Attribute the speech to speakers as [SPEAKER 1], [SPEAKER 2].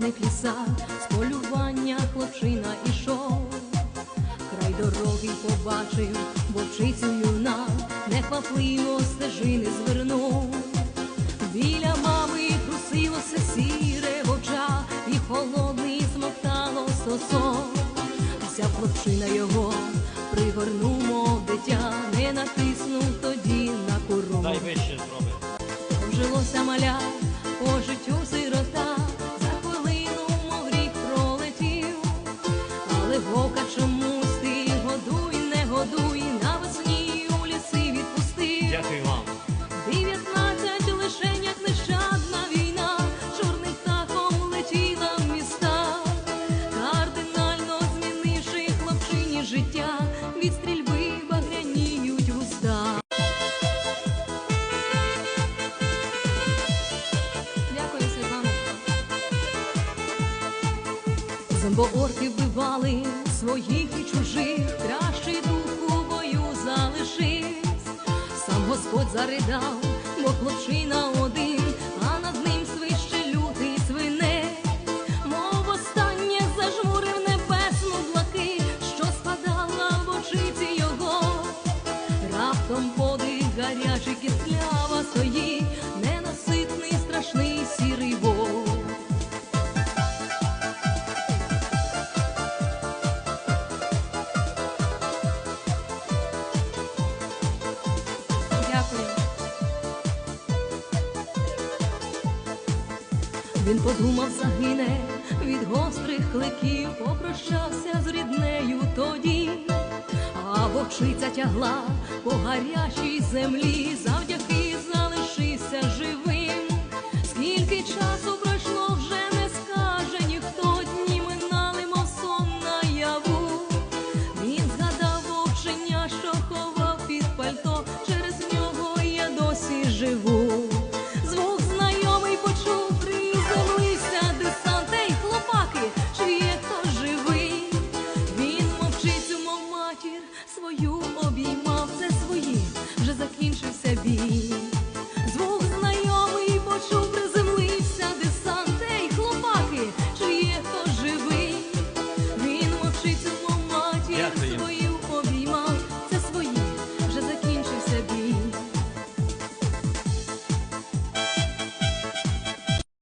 [SPEAKER 1] темних лісах, з полювання хлопчина ішов. Край дороги побачив вовчицю юна, неквапливо стежини звернув. Біля мами трусилося сіре вовча, і холодний смоктало сосо. Взяв хлопчина його, пригорнув, мов дитя, не натиснув тоді на курок.
[SPEAKER 2] Дай вище зроби.
[SPEAKER 1] Вжилося маля по життю Зомбоорки вбивали своїх і чужих, кращий дух у бою залишись. Сам Господь заридав, бо хлопчина один, Він подумав, загине від гострих кликів, попрощався з ріднею тоді, а вовчиця тягла по гарячій землі be